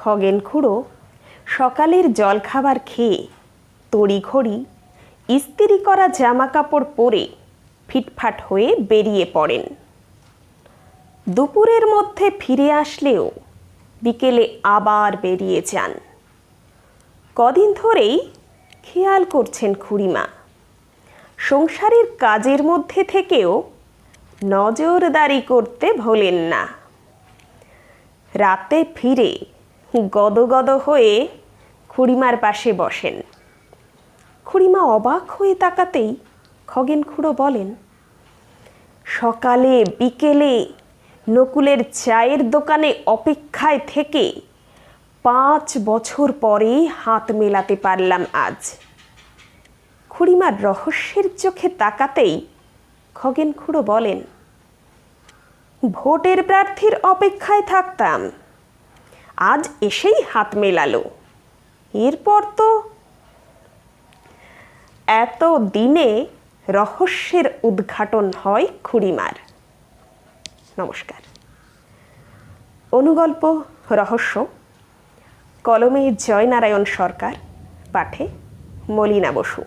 খগেন খুড়ো, সকালের জলখাবার খেয়ে তড়িঘড়ি ইস্তিরি করা জামা কাপড় পরে ফিটফাট হয়ে বেরিয়ে পড়েন। দুপুরের মধ্যে ফিরে আসলেও বিকেলে আবার বেরিয়ে যান। কদিন ধরেই খেয়াল করছেন খুড়িমা। সংসারের কাজের মধ্যে থেকেও নজরদারি করতে ভোলেন না। রাতে ফিরে গদগদ হয়ে খুড়িমার পাশে বসেন। খুড়িমা অবাক হয়ে তাকাতেই খগেন খুড়ো বলেন, সকালে, বিকেলে নকুলের চায়ের দোকানে অপেক্ষায় থেকে পাঁচ বছর পরে হাত মেলাতে পারলাম আজ। খুড়িমার রহস্যের চোখে তাকাতেই খগেন খুড়ো বলেন, ভোটের প্রার্থীর অপেক্ষায় থাকতাম। আজ এসেই হাত মেলালো। এরপর তো এত দিনে রহস্যের উদ্ঘাটন হয় খুড়িমার। নমস্কার। অনুগল্প, রহস্য, কলমে জয়নারায়ণ সরকার, পাঠে মলিনা বসু।